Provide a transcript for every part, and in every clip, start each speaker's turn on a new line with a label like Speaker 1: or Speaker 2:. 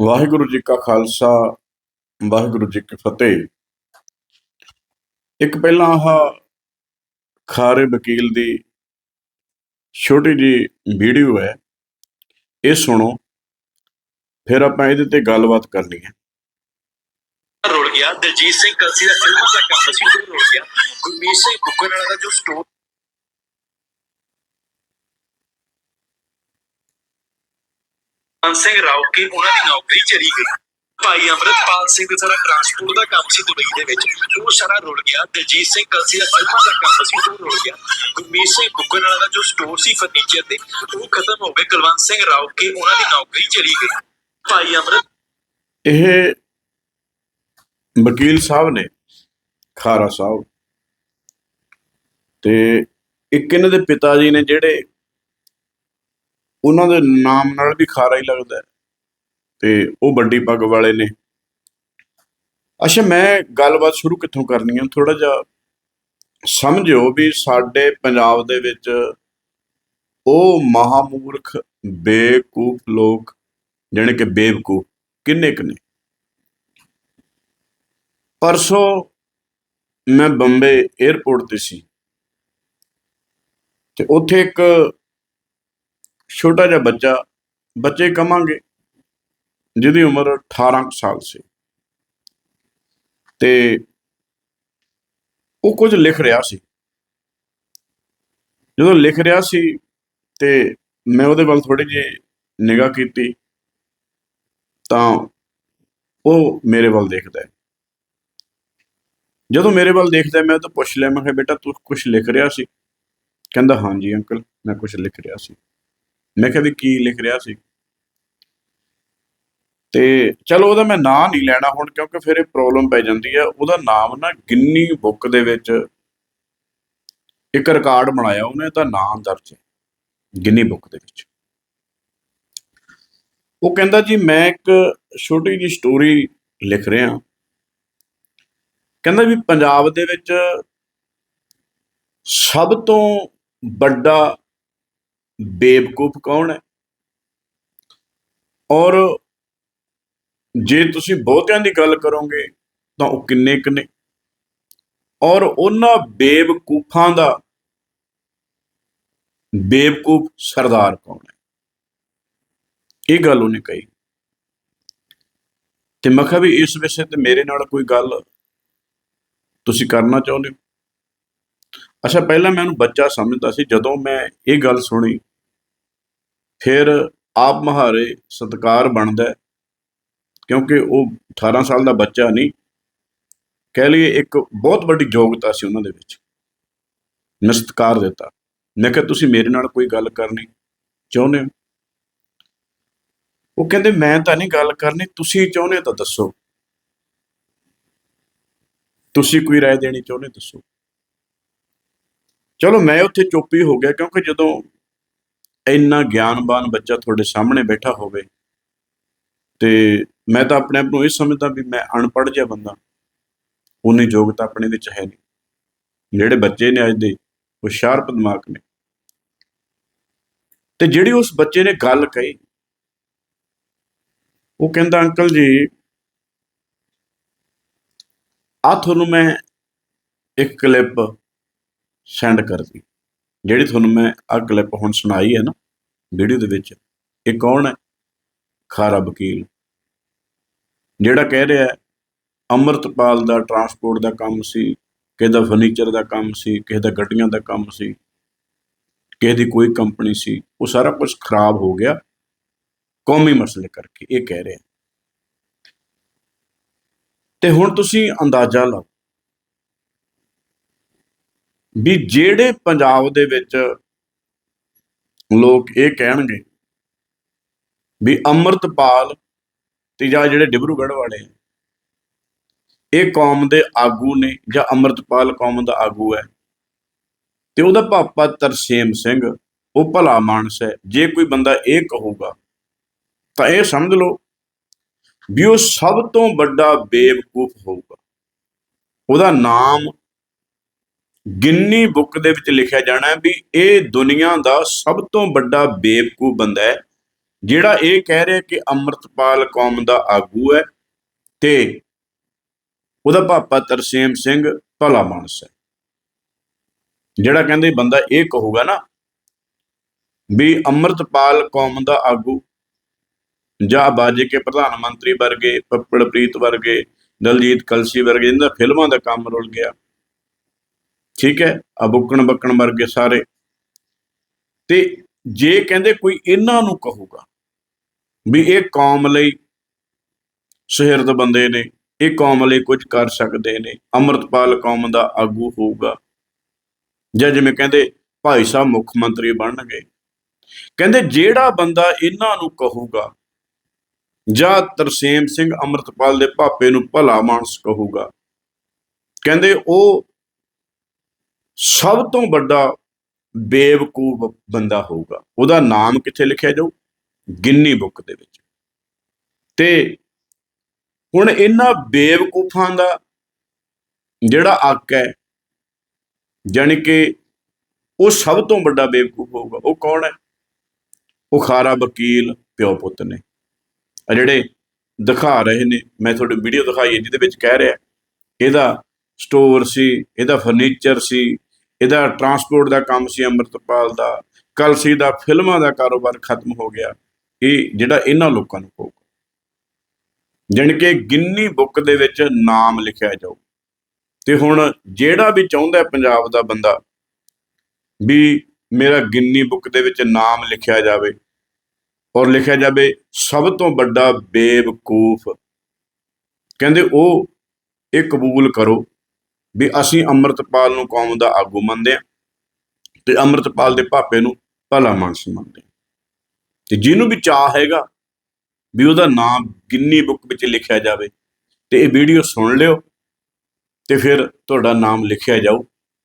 Speaker 1: ਵਾਹਿਗੁਰੂ ਜੀ ਕਾ ਖਾਲਸਾ, ਵਾਹਿਗੁਰੂ ਜੀ ਕੀ ਫਤਿਹ। ਇੱਕ ਪਹਿਲਾਂ ਆਹ ਖਾਰੇ ਵਕੀਲ ਦੀ ਛੋਟੀ ਜੀ ਵੀਡੀਓ ਹੈ। ਇਹ ਸੁਣੋ, ਫਿਰ ਆਪਾਂ ਇਹਦੇ ਤੇ ਗੱਲਬਾਤ ਕਰਨੀ ਹੈ।
Speaker 2: ਰੁਲ ਗਿਆ, ਦਲਜੀਤ ਸਿੰਘ ਕਲਸੀ ਦਾ ਫਿਲਮਾਂ ਦਾ ਕੰਮ ਸੀ ਉਹ ਗਿਆ। ਗੁਰਮੀਤ ਸਿੰਘ ਬੁੱਕਰ ਵਾਲਾ ਦਾ ਜੋ ਸਟੋਰ ਮਨ ਸਿੰਘ ਰਾਉਕੀ ਉਹਨਾਂ ਦੀ ਨੌਕਰੀ ਚਲੀ ਗਈ ਭਾਈ ਅਮਰਤਪਾਲ ਸਿੰਘ ਦਾ ਸਾਰਾ ਟਰਾਂਸਪੋਰਟ ਦਾ ਕੰਮ ਸੀ ਦੁਬਈ ਦੇ ਵਿੱਚ। ਉਹ ਸਾਰਾ ਰੁਲ ਗਿਆ। ਦਲਜੀਤ ਸਿੰਘ ਕਲਸੀ ਦਾ ਫਿਲਮਾਂ ਦਾ ਕੰਮ ਸੀ, ਉਹ ਰੁਲ ਗਿਆ। ਗੁਰਮੀਤ ਸਿੰਘ ਬੁੱਕਰ ਵਾਲਾ ਦਾ ਜੋ ਸਟੋਰ ਸੀ ਫਰਨੀਚਰ ਦੇ ਉਹ ਖਤਮ ਹੋ ਗਏ। ਕੁਲਵੰਤ ਸਿੰਘ ਰਾਉਕੀ ਉਹਨਾਂ ਦੀ ਨੌਕਰੀ ਚਲੀ ਗਈ ਭਾਈ ਅਮਰਤ
Speaker 1: ਇਹ ਵਕੀਲ ਸਾਹਿਬ ਨੇ, ਖਾਰਾ ਸਾਹਿਬ। ਤੇ ਇੱਕ ਇਹਨਾਂ ਦੇ ਪਿਤਾ ਜੀ ਨੇ ਜਿਹੜੇ ਉਹਨਾਂ ਦੇ ਨਾਮ ਨਾਲ ਵੀ ਖਾਰਾ ਹੀ ਲੱਗਦਾ ਤੇ ਉਹ ਵੱਡੀ ਪੱਗ ਵਾਲੇ ਨੇ। ਅੱਛਾ, ਮੈਂ ਗੱਲਬਾਤ ਸ਼ੁਰੂ ਕਿੱਥੋਂ ਕਰਨੀ ਹੈ? ਥੋੜਾ ਜਿਹਾ ਸਮਝਿਓ ਵੀ ਸਾਡੇ ਪੰਜਾਬ ਦੇ ਵਿੱਚ ਉਹ ਮਹਾਮੂਰਖ, ਬੇਕੂਫ ਲੋਕ ਜਿਹੜੇ ਕਿ ਬੇਵਕੂਫ ਕਿੰਨੇ ਕੁ ਨੇ? ਪਰਸੋਂ ਮੈਂ ਬੰਬੇ 에ਅਰਪੋਰਟ ਤੇ ਸੀ ਤੇ ਉੱਥੇ ਇੱਕ ਛੋਟਾ ਜਿਹਾ ਬੱਚਾ, ਬੱਚੇ ਕਮਾਂਗੇ, ਜਿਹਦੀ ਉਮਰ 18 ਕੁ ਸਾਲ ਸੀ। ਤੇ ਉਹ ਕੁਝ ਲਿਖ ਰਿਹਾ ਸੀ। ਜਦੋਂ ਲਿਖ ਰਿਹਾ ਸੀ ਤੇ ਮੈਂ ਉਹਦੇ ਵੱਲ ਥੋੜੀ ਜਿਹੀ ਨਿਗਾਹ ਕੀਤੀ, ਤਾਂ ਉਹ ਮੇਰੇ ਵੱਲ ਦੇਖਦਾ ਹੈ। ਜਦੋਂ ਮੇਰੇ ਵੱਲ ਦੇਖਦਾ ਮੈਂ ਉਹ ਤੋਂ ਪੁੱਛ ਲਿਆ, ਮੈਂ ਕਿਹਾ, ਬੇਟਾ, ਤੂੰ ਕੁਝ ਲਿਖ ਰਿਹਾ ਸੀ? ਕਹਿੰਦਾ, ਹਾਂਜੀ, ਅੰਕਲ, ਮੈਂ ਕੁਝ ਲਿਖ ਰਿਹਾ ਸੀ। ਮੈਂ ਕਿਹਾ ਵੀ ਕੀ ਲਿਖ ਰਿਹਾ ਸੀ। ਤੇ ਚਲੋ ਉਹਦਾ ਮੈਂ ਨਾਂ ਨਹੀਂ ਲੈਣਾ ਹੁਣ ਕਿਉਂਕਿ ਫਿਰ ਇਹ ਪ੍ਰੋਬਲਮ ਪੈ ਜਾਂਦੀ ਹੈ। ਉਹਦਾ ਨਾਮ ਨਾ ਗਿੰਨੀ ਬੁੱਕ ਦੇ ਵਿੱਚ ਇੱਕ ਰਿਕਾਰਡ ਬਣਾਇਆ ਉਹਨੇ ਤਾਂ ਨਾਮ ਦਰਜ ਹੈ, ਗਿੰਨੀ ਬੁੱਕ ਦੇ ਵਿੱਚ। ਉਹ ਕਹਿੰਦਾ ਜੀ, ਮੈਂ ਇੱਕ ਛੋਟੀ ਜਿਹੀ ਸਟੋਰੀ ਲਿਖ ਰਿਹਾ। ਕਹਿੰਦਾ ਵੀ ਪੰਜਾਬ ਦੇ ਵਿੱਚ ਸਭ ਤੋਂ ਵੱਡਾ ਬੇਵਕੂਫ ਕੌਣ ਹੈ? ਔਰ ਜੇ ਤੁਸੀਂ ਬਹੁਤਿਆਂ ਦੀ ਗੱਲ ਕਰੋਗੇ ਤਾਂ ਉਹ ਕਿੰਨੇ ਕਿੰਨੇ ਔਰ ਉਹਨਾਂ ਬੇਵਕੂਫਾਂ ਦਾ ਬੇਵਕੂਫ ਸਰਦਾਰ ਕੌਣ ਹੈ? ਇਹ ਗੱਲ ਉਹਨੇ ਕਹੀ। ਤੇ ਮੈਂ ਕਿਹਾ ਵੀ ਇਸ ਵਿਸ਼ੇ ਤੇ ਮੇਰੇ ਨਾਲ ਕੋਈ ਗੱਲ ਤੁਸੀਂ ਕਰਨਾ ਚਾਹੁੰਦੇ ਹੋ? ਅੱਛਾ, ਪਹਿਲਾਂ ਮੈਂ ਉਹਨੂੰ ਬੱਚਾ ਸਮਝਦਾ ਸੀ, ਜਦੋਂ ਮੈਂ ਇਹ ਗੱਲ ਸੁਣੀ ਫਿਰ ਆਪ ਮਹਾਰੇ ਸਤਕਾਰ ਬਣਦਾ ਹੈ, ਕਿਉਂਕਿ ਉਹ 18 ਸਾਲ ਦਾ ਬੱਚਾ ਨਹੀਂ ਕਹਿ ਲਈਏ ਇੱਕ ਬਹੁਤ ਵੱਡੀ ਯੋਗਤਾ ਸੀ ਉਹਨਾਂ ਦੇ ਵਿੱਚ ਮੈਂ ਸਤਿਕਾਰ ਦਿੱਤਾ ਮੈਂ ਕਿਹਾ ਤੁਸੀਂ ਮੇਰੇ ਨਾਲ ਕੋਈ ਗੱਲ ਕਰਨੀ ਚਾਹੁੰਦੇ ਹੋ ਉਹ ਕਹਿੰਦੇ ਮੈਂ ਤਾਂ ਨਹੀਂ ਗੱਲ ਕਰਨੀ ਤੁਸੀਂ ਚਾਹੁੰਦੇ ਹੋ ਤਾਂ ਦੱਸੋ ਤੁਸੀਂ ਕੋਈ رائے ਦੇਣੀ ਚਾਹੁੰਦੇ ਦੱਸੋ ਚਲੋ ਮੈਂ ਉੱਥੇ ਚੁੱਪ ਹੀ ਹੋ ਗਿਆ ਕਿਉਂਕਿ ਜਦੋਂ ਇੰਨਾ ਗਿਆਨਬਾਨ ਬੱਚਾ ਤੁਹਾਡੇ ਸਾਹਮਣੇ ਬੈਠਾ ਹੋਵੇ, ਤੇ ਮੈਂ ਤਾਂ ਆਪਣੇ ਆਪ ਨੂੰ ਇਹ ਸਮਝਦਾ ਵੀ ਮੈਂ ਅਨਪੜ੍ਹ ਜਿਹਾ ਬੰਦਾ, ਉਹਨੇ ਯੋਗਤਾ ਆਪਣੇ ਵਿੱਚ ਹੈ ਨਹੀਂ। ਜਿਹੜੇ ਬੱਚੇ ਨੇ ਅੱਜ ਦੇ, ਉਹ ਸ਼ਾਰਪ ਦਿਮਾਗ ਨੇ। ਤੇ ਜਿਹੜੀ ਉਸ ਬੱਚੇ ਨੇ ਗੱਲ ਕਹੀ, ਉਹ ਕਹਿੰਦਾ, ਅੰਕਲ ਜੀ ਆ ਤੁਹਾਨੂੰ ਮੈਂ ਇੱਕ ਕਲਿੱਪ ਸੈਂਡ ਕਰਦੀ, ਜਿਹੜੀ ਤੁਹਾਨੂੰ ਮੈਂ ਆ ਕਲਿੱਪ ਹੁਣ ਸੁਣਾਈ ਹੈ ਨਾ ਵੀਡੀਓ ਦੇ ਵਿੱਚ ਇਹ ਕੌਣ ਹੈ? ਖਾਰਾ ਵਕੀਲ। ਜਿਹੜਾ ਕਹਿ ਰਿਹਾ ਹੈ, ਅੰਮ੍ਰਿਤਪਾਲ ਦਾ ਟਰਾਂਸਪੋਰਟ ਦਾ ਕੰਮ ਸੀ, ਕਿਸੇ ਦਾ ਫਰਨੀਚਰ ਦਾ ਕੰਮ ਸੀ, ਕਿਸੇ ਦਾ ਗੱਡੀਆਂ ਦਾ ਕੰਮ ਸੀ, ਕਿਸੇ ਦੀ ਕੋਈ ਕੰਪਨੀ ਸੀ, ਉਹ ਸਾਰਾ ਕੁਝ ਖਰਾਬ ਹੋ ਗਿਆ। ਕੌਮੀ ਮਸਲੇ ਕਰਕੇ ਇਹ ਕਹਿ ਰਿਹਾ ਤੇ ਹੁਣ ਤੁਸੀਂ ਅੰਦਾਜ਼ਾ ਲਾਓ ਵੀ ਜਿਹੜੇ ਪੰਜਾਬ ਦੇ ਵਿੱਚ ਲੋਕ ਇਹ ਕਹਿਣਗੇ ਵੀ ਅੰਮ੍ਰਿਤਪਾਲ ਤੇ ਜਾਂ ਜਿਹੜੇ ਡਿਬਰੂਗੜ੍ਹ ਵਾਲੇ ਆ, ਇਹ ਕੌਮ ਦੇ ਆਗੂ ਨੇ ਜਾਂ ਅੰਮ੍ਰਿਤਪਾਲ ਕੌਮ ਦਾ ਆਗੂ ਹੈ ਤੇ ਉਹਦਾ ਪਾਪਾ ਤਰਸੇਮ ਸਿੰਘ ਉਹ ਭਲਾ ਮਾਨਸ ਹੈ। ਜੇ ਕੋਈ ਬੰਦਾ ਇਹ ਕਹੂਗਾ ਤਾਂ ਇਹ ਸਮਝ ਲਓ ਵੀ ਉਹ ਸਭ ਤੋਂ ਵੱਡਾ ਬੇਵਕੂਫ ਹੋਊਗਾ। ਉਹਦਾ ਨਾਮ ਗਿੰਨੀ ਬੁੱਕ ਦੇ ਵਿੱਚ ਲਿਖਿਆ ਜਾਣਾ ਵੀ ਇਹ ਦੁਨੀਆ ਦਾ ਸਭ ਤੋਂ ਵੱਡਾ ਬੇਵਕੂਫ ਬੰਦਾ ਹੈ, ਜਿਹੜਾ ਇਹ ਕਹਿ ਰਿਹਾ ਕਿ ਅੰਮ੍ਰਿਤਪਾਲ ਕੌਮ ਦਾ ਆਗੂ ਹੈ ਤੇ ਉਹਦਾ ਪਾਪਾ ਤਰਸੇਮ ਸਿੰਘ ਭਲਾ ਮਾਨਸ ਹੈ। ਜਿਹੜਾ ਕਹਿੰਦੇ ਬੰਦਾ ਇਹ ਕਹੂਗਾ ਨਾ ਵੀ ਅੰਮ੍ਰਿਤਪਾਲ ਕੌਮ ਦਾ ਆਗੂ ਜਾਂ ਬਾਜੇ ਕੇ ਪ੍ਰਧਾਨ ਮੰਤਰੀ ਵਰਗੇ ਪੱਪੜਪ੍ਰੀਤ ਵਰਗੇ, ਦਲਜੀਤ ਕਲਸੀ ਵਰਗੇ, ਇਹਨਾਂ ਫਿਲਮਾਂ ਦਾ ਕੰਮ ਰੁਲ ਗਿਆ। ਠੀਕ ਹੈ? ਆ ਬੁੱਕਣ ਬੱਕਣ ਵਰਗੇ ਸਾਰੇ। ਤੇ ਜੇ ਕਹਿੰਦੇ ਕੋਈ ਇਹਨਾਂ ਨੂੰ ਕਹੂਗਾ ਵੀ ਇਹ ਕੌਮ ਲਈ ਸੁਹਿਰਦ ਬੰਦੇ ਨੇ, ਇਹ ਕੌਮ ਲਈ ਕੁਝ ਕਰ ਸਕਦੇ ਨੇ, ਅੰਮ੍ਰਿਤਪਾਲ ਕੌਮ ਦਾ ਆਗੂ ਹੋਊਗਾ। ਜਾਂ ਜਿਵੇਂ ਕਹਿੰਦੇ ਭਾਈ ਸਾਹਿਬ ਮੁੱਖ ਮੰਤਰੀ ਬਣਨਗੇ। ਕਹਿੰਦੇ ਜਿਹੜਾ ਬੰਦਾ ਇਹਨਾਂ ਨੂੰ ਕਹੂਗਾ, ਜਾਂ ਤਰਸੇਮ ਸਿੰਘ ਅੰਮ੍ਰਿਤਪਾਲ ਦੇ ਭਾਪੇ ਨੂੰ ਭਲਾ ਮਾਨਸ ਕਹੂਗਾ, ਕਹਿੰਦੇ ਉਹ ਸਭ ਤੋਂ ਵੱਡਾ ਬੇਵਕੂਫ ਬੰਦਾ ਹੋਊਗਾ। ਉਹਦਾ ਨਾਮ ਕਿੱਥੇ ਲਿਖਿਆ ਜਾਊ? ਗਿੰਨੀ ਬੁੱਕ ਦੇ ਵਿੱਚ। ਤੇ ਹੁਣ ਇਹਨਾਂ ਬੇਵਕੂਫਾਂ ਦਾ ਜਿਹੜਾ ਅੱਕ ਹੈ, ਜਾਣੀ ਕਿ ਉਹ ਸਭ ਤੋਂ ਵੱਡਾ ਬੇਵਕੂਫ ਹੋਊਗਾ, ਉਹ ਕੌਣ ਹੈ? ਉਹ ਖਾਰਾ ਵਕੀਲ ਪਿਓ ਪੁੱਤ ਨੇ। ਆ ਜਿਹੜੇ ਦਿਖਾ ਰਹੇ ਨੇ, ਮੈਂ ਤੁਹਾਡੀ ਵੀਡੀਓ ਦਿਖਾਈ ਹੈ, ਜਿਹਦੇ ਵਿੱਚ ਕਹਿ ਰਿਹਾ, ਇਹਦਾ ਸਟੋਰ ਸੀ, ਇਹਦਾ ਫਰਨੀਚਰ ਸੀ ਇਹਦਾ ਟਰਾਂਸਪੋਰਟ ਦਾ ਕੰਮ ਸੀ ਅੰਮ੍ਰਿਤਪਾਲ ਦਾ ਕਲਸੀ ਦਾ ਫਿਲਮਾਂ ਦਾ ਕਾਰੋਬਾਰ ਖਤਮ ਹੋ ਗਿਆ, ਇਹ ਜਿਹੜਾ ਇਹਨਾਂ ਲੋਕਾਂ ਨੂੰ ਹੋਊਗਾ। ਜਾਣੀ ਕਿ ਗਿੰਨੀ ਬੁੱਕ ਦੇ ਵਿੱਚ ਨਾਮ ਲਿਖਿਆ ਜਾਊ। ਤੇ ਹੁਣ ਜਿਹੜਾ ਵੀ ਚਾਹੁੰਦਾ ਪੰਜਾਬ ਦਾ ਬੰਦਾ ਵੀ ਮੇਰਾ ਗਿੰਨੀ ਬੁੱਕ ਦੇ ਵਿੱਚ ਨਾਮ ਲਿਖਿਆ ਜਾਵੇ ਔਰ ਲਿਖਿਆ ਜਾਵੇ ਸਭ ਤੋਂ ਵੱਡਾ ਬੇਵਕੂਫ, ਕਹਿੰਦੇ ਉਹ ਇਹ ਕਬੂਲ ਕਰੋ ਵੀ ਅਸੀਂ ਅੰਮ੍ਰਿਤਪਾਲ ਨੂੰ ਕੌਮ ਦਾ ਆਗੂ ਮੰਨਦੇ ਆ ਤੇ ਅੰਮ੍ਰਿਤਪਾਲ ਦੇ ਭਾਪੇ ਨੂੰ ਭਲਾ ਮਾਨਸ ਮੰਨਦੇ ਹਾਂ। ਤੇ ਜਿਹਨੂੰ ਵੀ ਚਾਹ ਹੈਗਾ ਵੀ ਉਹਦਾ ਨਾਮ ਗਿੰਨੀ ਬੁੱਕ ਵਿੱਚ ਲਿਖਿਆ ਜਾਵੇ ਤੇ ਇਹ ਵੀਡੀਓ ਸੁਣ ਲਿਓ ਤੇ ਫਿਰ ਤੁਹਾਡਾ ਨਾਮ ਲਿਖਿਆ ਜਾਊ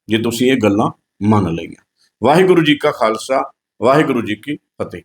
Speaker 1: ਜੇ ਤੁਸੀਂ ਇਹ ਗੱਲਾਂ ਮੰਨ ਲਈਆਂ ਵਾਹਿਗੁਰੂ ਜੀ ਕਾ ਖਾਲਸਾ, ਵਾਹਿਗੁਰੂ ਜੀ ਕੀ ਫਤਿਹ